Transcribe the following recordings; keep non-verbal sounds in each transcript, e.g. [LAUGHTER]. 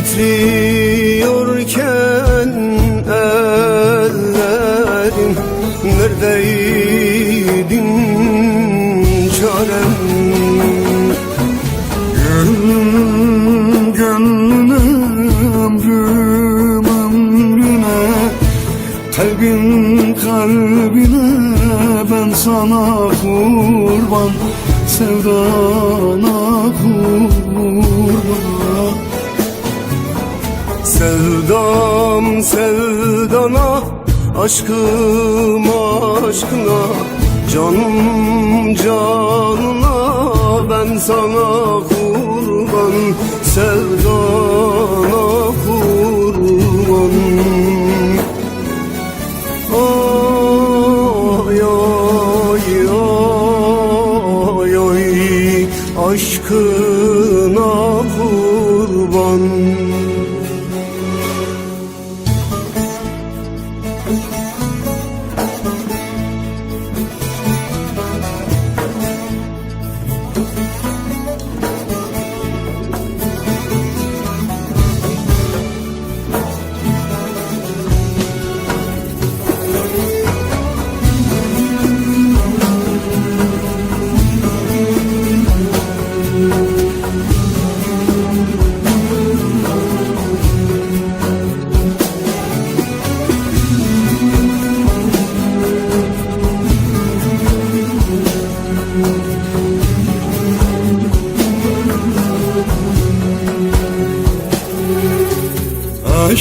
Titriyorken ellerim Neredeydin çarem? Gönlüm gönlüne ömrüm ömrüne Kalbim kalbine ben sana kurban Sevdana sevdana Aşkım aşkına Canım canına Ben sana kurban Sevdana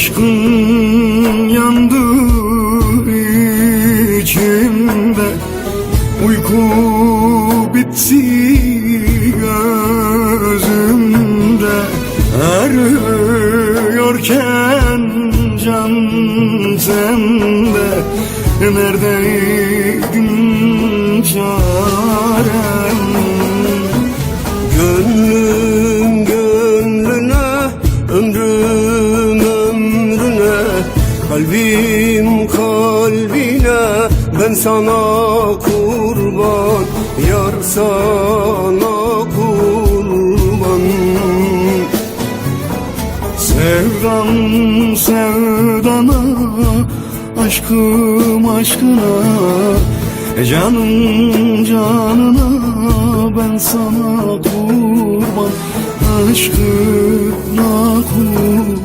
Aşkın yandı içimde Uyku bitti Kalbim kalbine, ben sana kurban Yar sana kurban. Sevdam sevdana Aşkım aşkına e Canım canına Ben sana kurban Aşkına kurban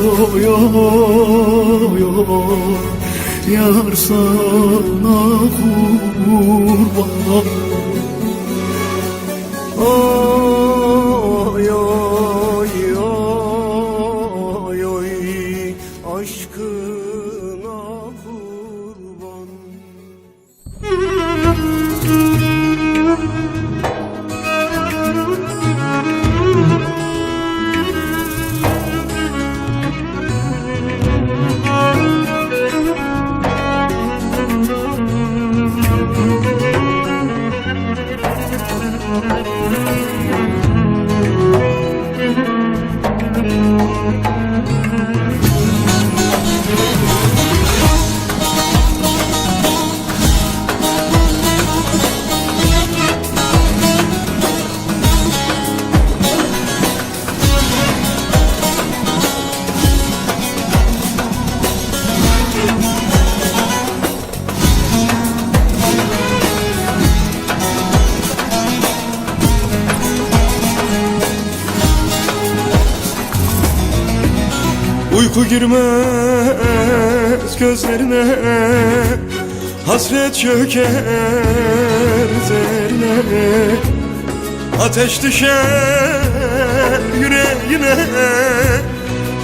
oy Yar sana kurban. Oy girmez gözlerine Hasret çöker üzerine. Ateş düşer yüreğine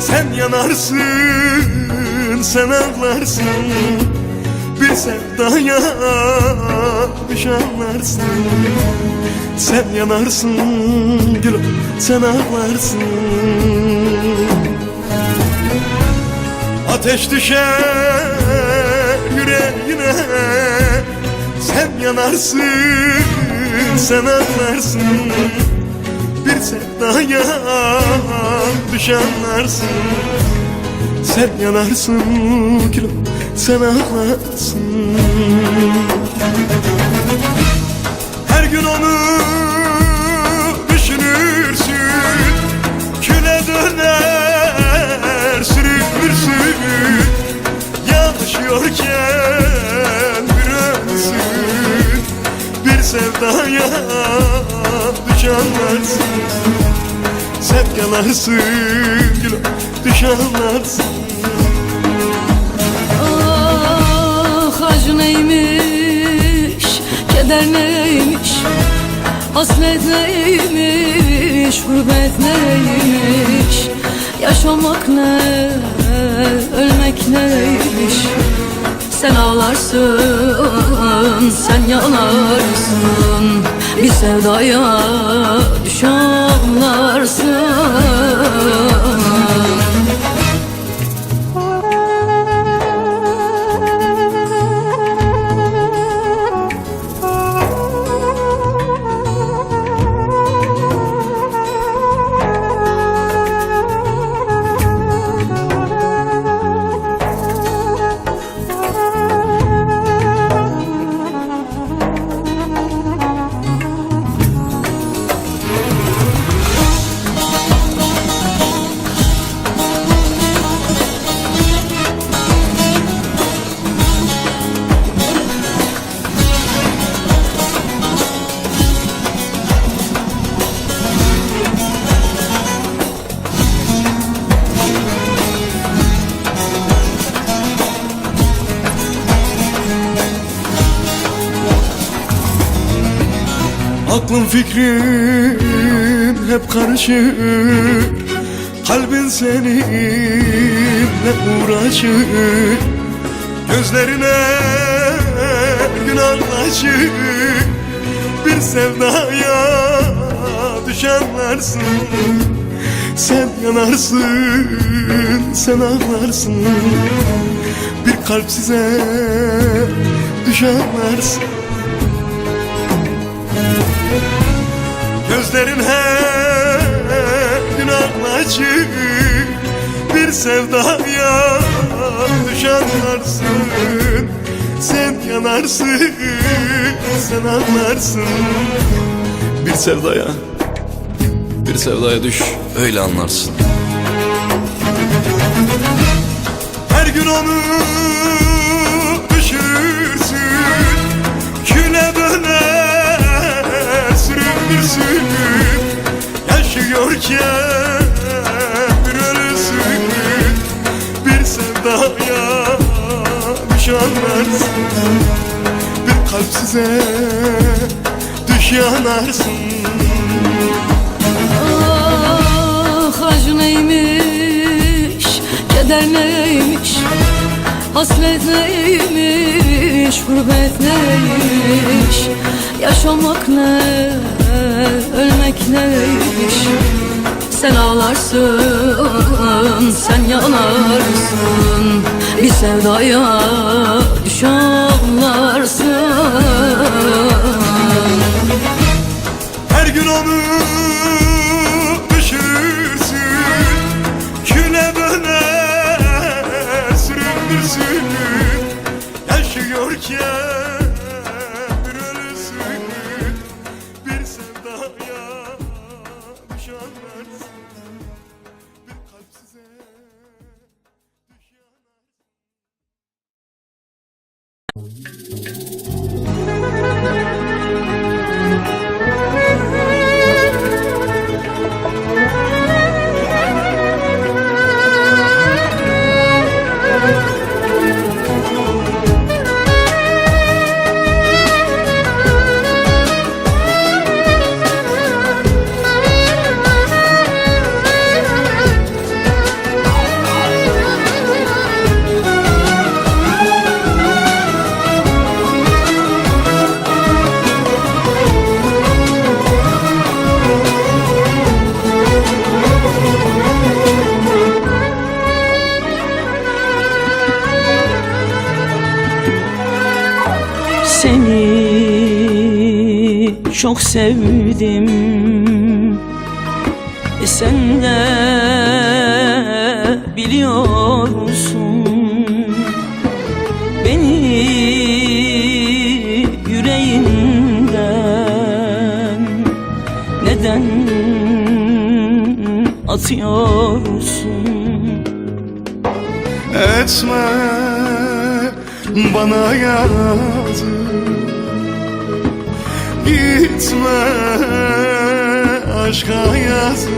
Sen yanarsın, sen ağlarsın Bir sevdaya düş anlarsın. Sen yanarsın gülüm, sen ağlarsın Ateş düşer yüreğine Sen yanarsın, sen anlarsın. Bir sevdaya düş anlarsın Sen yanarsın gülüm, sen ağlarsın Her gün onu Yaşıyorken bir ölsün Bir sevdaya düşanlarsın Sen yanarsın gülüm düşanlarsın Ah acı neymiş, keder neymiş Hasret neymiş, gurbet neymiş Yaşamak ne, ölmek neymiş? Sen ağlarsın, sen yanarsın. Bir sevdaya düş anlarsın karışık Kalbin seninle uğraşık Gözlerine gün anlaşık Bir sevdaya düşenlersin Sen yanarsın, sen ağlarsın. Bir kalp size düşenlersin Gözlerin her anlaşık Bir sevdaya düşanlarsın Sen yanarsın, sen anlarsın. Bir sevdaya Bir sevdaya düş öyle anlarsın. Her gün onu düşürürsün Küle döner sürünürsün Yaşıyorken Size düş yanarsın. Ah acı neymiş, keder neymiş Hasret neymiş, gurbet neymiş Yaşamak ne, ölmek neymiş Sen ağlarsın, sen yanarsın Bir sevdaya düş çok sevdim. E sen de biliyorsun Beni yüreğinden Neden atıyorsun? Etme bana yazık Gitme aşka yazık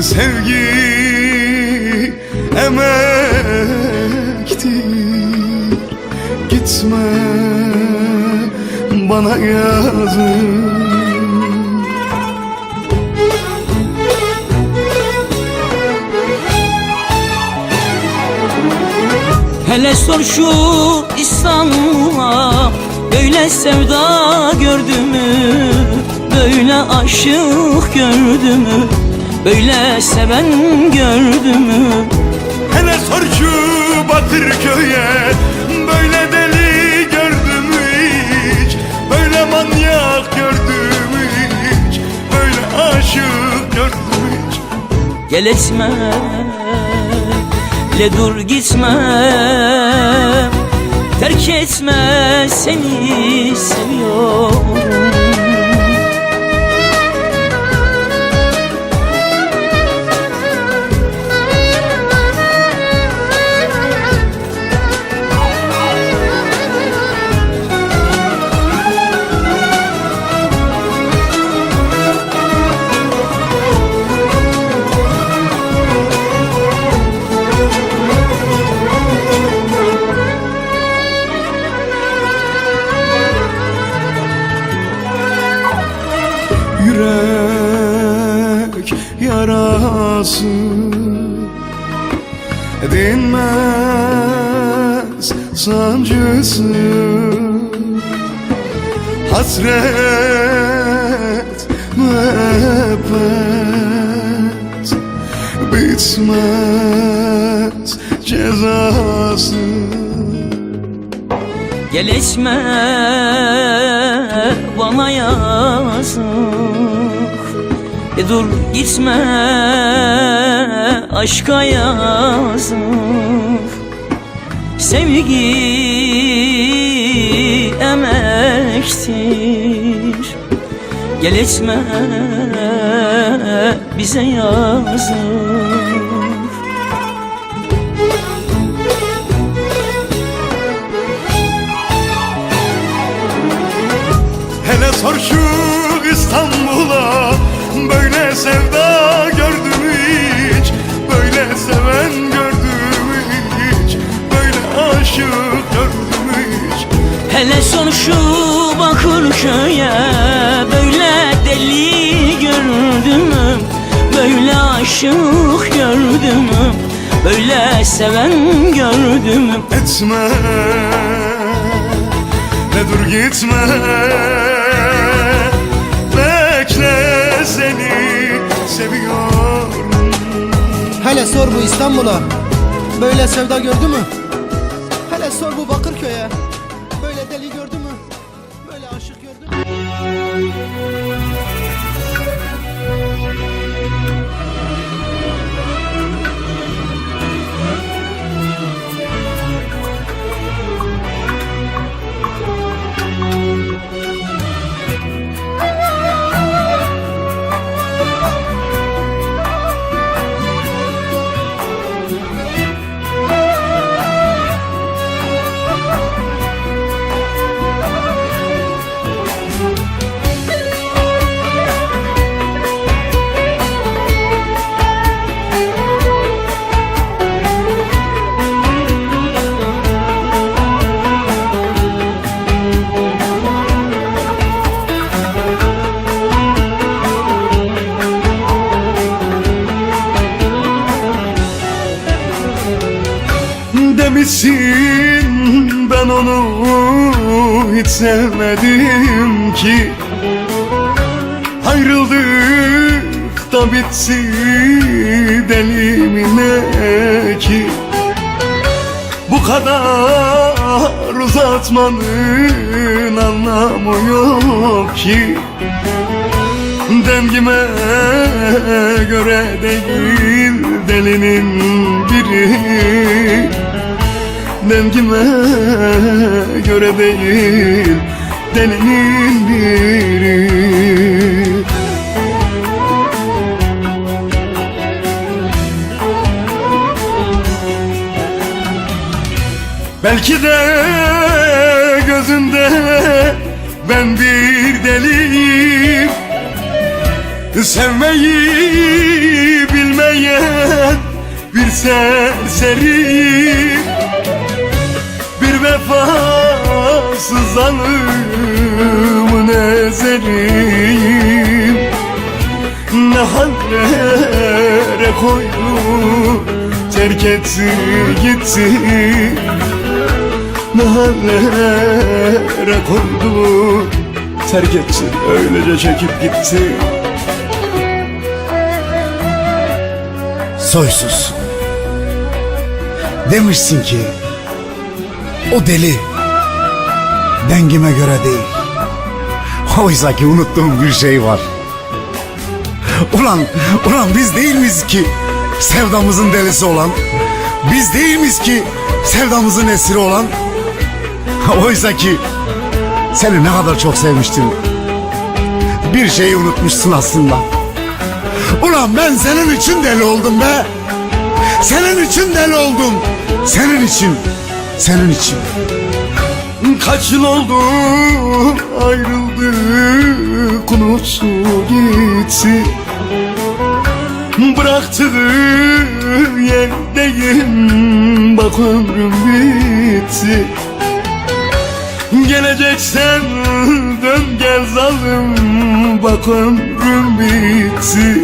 Sevgi emektir. Gitme bana yazık Hele sor şu İstanbul'a Böyle sevda gördü mü? Böyle aşık gördü mü? Böyle seven gördü mü? Hele sor şu Bakırköy'e Böyle deli gördüm hiç? Böyle manyak gördüm hiç? Böyle aşık gördüm hiç? Gel etme Le dur gitme Terk etme seni seviyorum Hasret müebbet Bitmez cezası. Gel etme bana yazık. E dur gitme aşka yazık. Sevgi emektir Gel etme bize yazık Hele sor şu İstanbul'a Böyle sevda gördüm hiç. Böyle seven gördüm hiç Böyle aşık gördüm hiç. Hele son şu Bakırköy'e Böyle deli gördüm Böyle aşık gördüm Böyle seven gördüm Etme Ne dur gitme. Bekle seni seviyorum. Hele sor bu İstanbul'a. Böyle sevda gördü mü? Hele sor bu Bakırköy'e Ayrıldık da bitsi deli mi ne ki? Bu kadar uzatmanın anlamı yok ki. Dengime göre değil delinin biri. Dengime göre değil delinin biri Belki de gözünde ben bir deliyim Sevmeyi bilmeyen bir serseriyim Bir vefasız zalımın ezeriyim Ne hallere koydu terk etti gitti Ne hallere koydu terk etti öylece çekip gitti soysuz. Demişsin ki o deli dengime göre değil. Oysa ki unuttuğum bir şey var. Ulan, ulan biz değil miyiz ki sevdamızın delisi olan? Biz değil miyiz ki sevdamızın esiri olan? [LAUGHS] Oysa ki seni ne kadar çok sevmiştim. Bir şeyi unutmuşsun aslında. Ulan ben senin için deli oldum be. Senin için deli oldum. Senin için. Senin için. Kaç yıl oldu ayrıldık unuttu gitti Bıraktığı yerdeyim bak ömrüm bitti Geleceksen [LAUGHS] dön gel zalim bak ömrüm bitti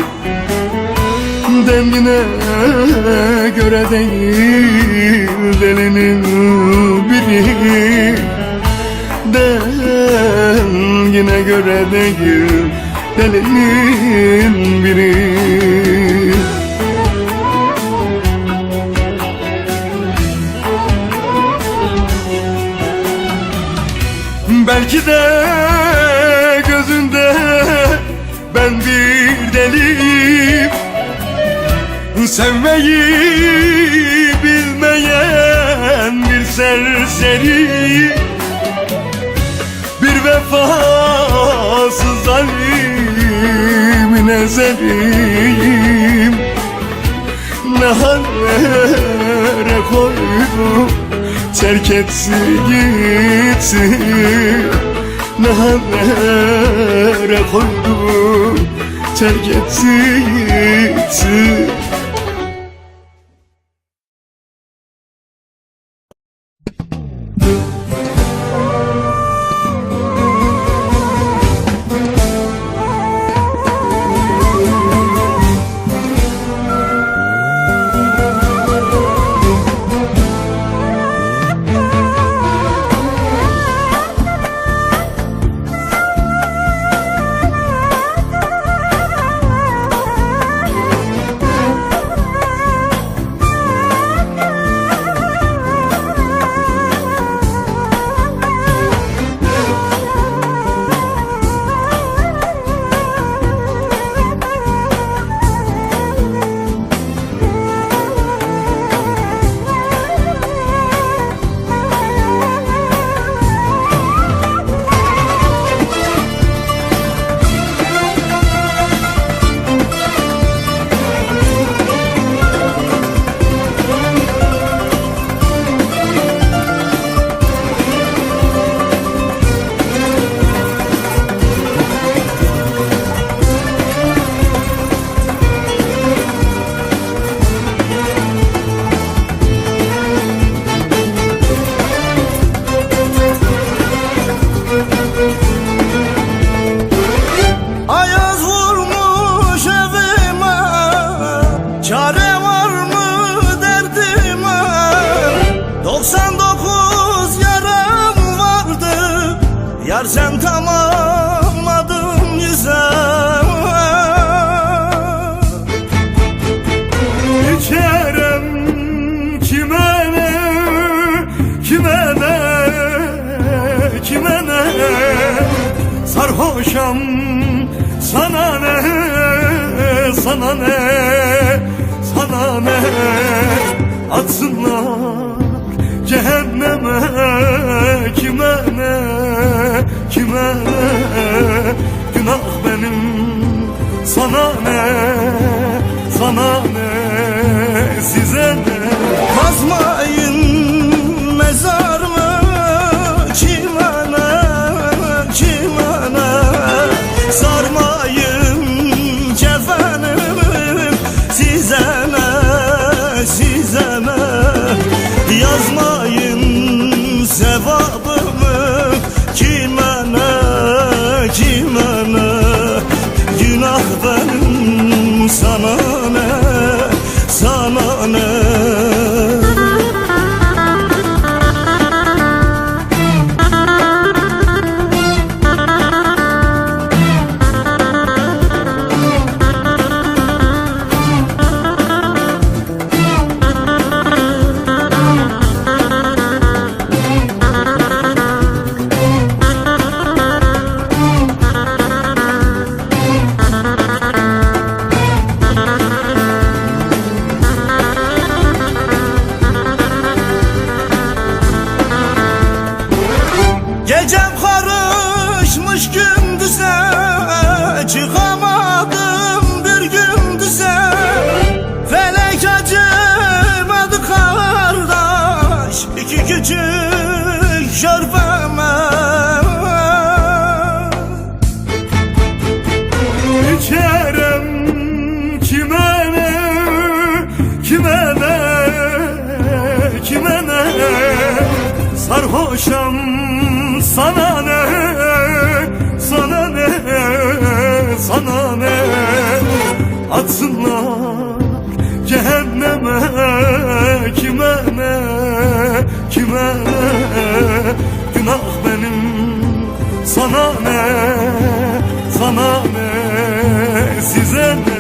Dengine göre değil delinin biri. Dengine göre değil delinin biri Belki de gözünde ben bir deliyim. Sevmeyi bilmeyen bir serseri. Bir vefasız zalimin ezeriyim Ne hallere koydu terk etti gitti Ne koydu. Terk etti gitti sana ne, sana ne? Atsınlar cehenneme kime ne, kime ne? Günah benim sana ne, sana ne, size ne Sarhoşam sana ne? Sana ne? Sana ne? Atsınlar cehenneme Kime ne? Kime ne? Günah benim sana ne? Sana ne? Size ne